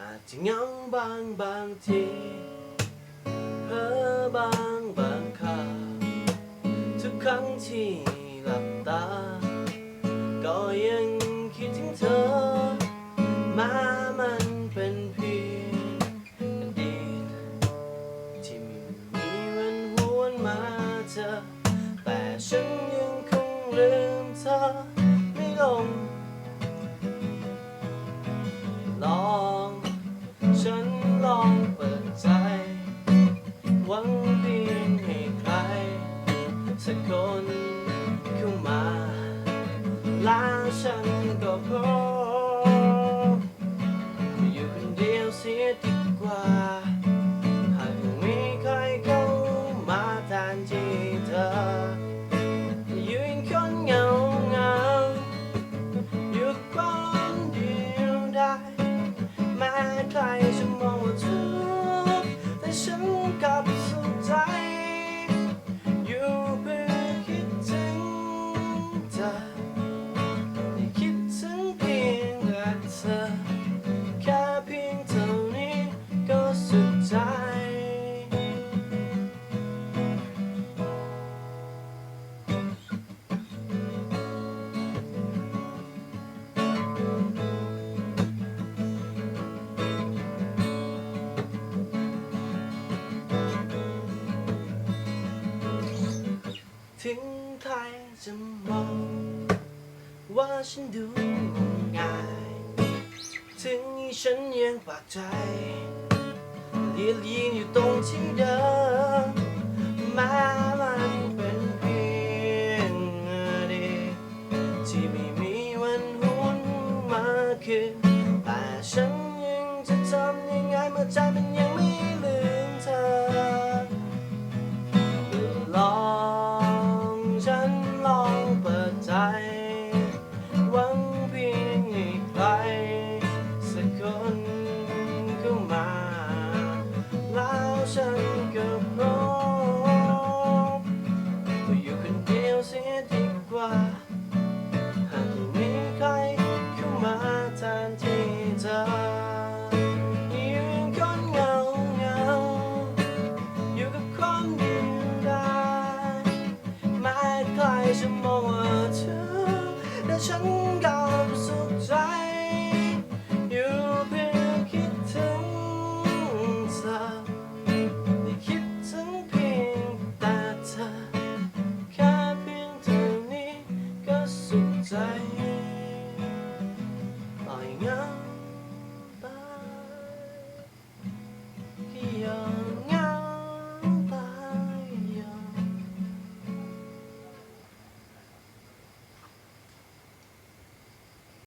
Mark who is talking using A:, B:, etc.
A: อาจจะเหงาบางบางทีเพ้อบางบางคราทุกครั้งที่หลับตา ก็ยังคิดถึงเธอ มามัน สักคนเข้ามาแล้วฉันก็พอ ถึงใครจะมองว่าฉันดูงมงาย ถึงฉันยังปากใจเลียลียนอยู่ตรงที่เดิมแม้มันเป็นเพียงอดีตที่ไม่มีวันหวนมาคืนแต่ฉันยังจะทำยังไงเมื่อใจมันยัง ฉันกับน้องก็อยู่คนเดียวเสียดีกว่า หากไม่มีใครเข้ามาแทนที่เธอยืนคนเหงาเหงาอยู่กับคนเดียวได้ไม่ใครจะมองว่าเธอแต่ฉัน